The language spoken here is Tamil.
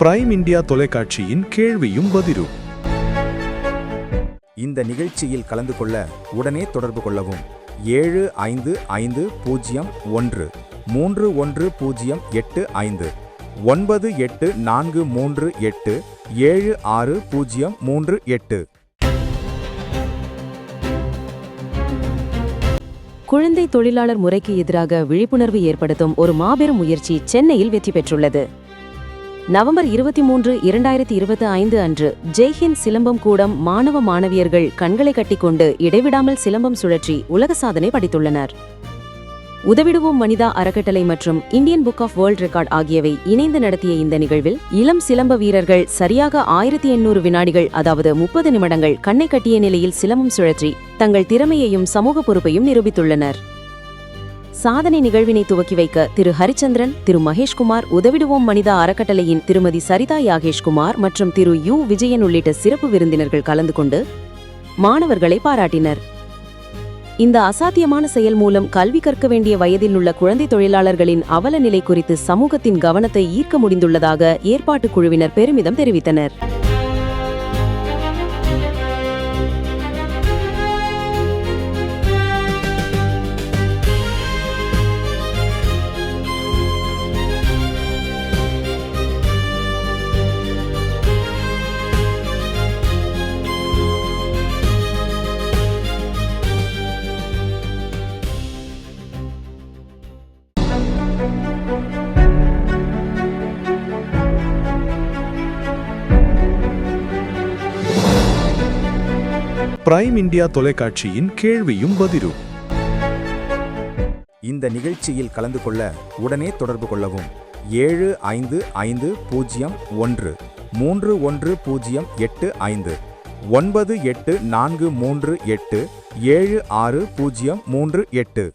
பிரைம் இந்தியா தொலைக்காட்சியின் கேள்வியும் பதிலும். இந்த நிகழ்ச்சியில் கலந்து கொள்ள உடனே தொடர்பு கொள்ளவும். ஏழு ஐந்து ஐந்து பூஜ்ஜியம் ஒன்று மூன்று ஒன்று பூஜ்ஜியம் எட்டு ஐந்து ஒன்பது எட்டு நான்கு மூன்று எட்டு ஏழு ஆறு பூஜ்ஜியம் மூன்று எட்டு. குழந்தை தொழிலாளர் முறைக்கு எதிராக விழிப்புணர்வு ஏற்படுத்தும் ஒரு மாபெரும் முயற்சி சென்னையில் வெற்றி பெற்றுள்ளது. நவம்பர் இருபத்தி மூன்று இரண்டாயிரத்தி இருபத்தி ஐந்து அன்று ஜெய்ஹிந்த் சிலம்பம் கூடம் மாணவ மாணவியர்கள் கண்களை கட்டிக்கொண்டு இடைவிடாமல் சிலம்பம் சுழற்றி உலக சாதனை படைத்துள்ளனர். உதவிடுவோம் மனிதா அறக்கட்டளை மற்றும் Indian book of world record ஆகியவை இணைந்து நடத்திய இந்த நிகழ்வில் இளம் சிலம்ப வீரர்கள் சரியாக ஆயிரத்தி எண்ணூறு வினாடிகள் அதாவது முப்பது நிமிடங்கள் கண்ணை கட்டிய நிலையில் சிலம்பம் சுழற்றி தங்கள் திறமையையும் சமூக பொறுப்பையும் நிரூபித்துள்ளனர். சாதனை நிகழ்வினை துவக்கி வைக்க திரு ஹரிச்சந்திரன் திரு மகேஷ்குமார் உதவிடுவோம் மனிதா அறக்கட்டளையின் திருமதி சரிதா யாகேஷ்குமார் மற்றும் திரு யு. விஜயன் உள்ளிட்ட சிறப்பு விருந்தினர்கள் கலந்து கொண்டு மாணவர்களை பாராட்டினர். இந்த அசாத்தியமான செயல் மூலம் கல்வி கற்க வேண்டிய வயதில் உள்ள குழந்தை தொழிலாளர்களின் அவல நிலை குறித்து சமூகத்தின் கவனத்தை ஈர்க்க முடிந்துள்ளதாக ஏற்பாட்டுக் குழுவினர் பெருமிதம் தெரிவித்தனர். பிரைம் இந்தியா தொலைக்காட்சியின் கேள்வியும் பதிலும். இந்த நிகழ்ச்சியில் கலந்து கொள்ள உடனே தொடர்பு கொள்ளவும். ஏழு ஐந்து ஐந்து பூஜ்ஜியம் ஒன்று மூன்று ஒன்று பூஜ்ஜியம் எட்டு ஐந்து ஒன்பது எட்டு நான்கு மூன்று எட்டு ஏழு ஆறு பூஜ்ஜியம் மூன்று எட்டு.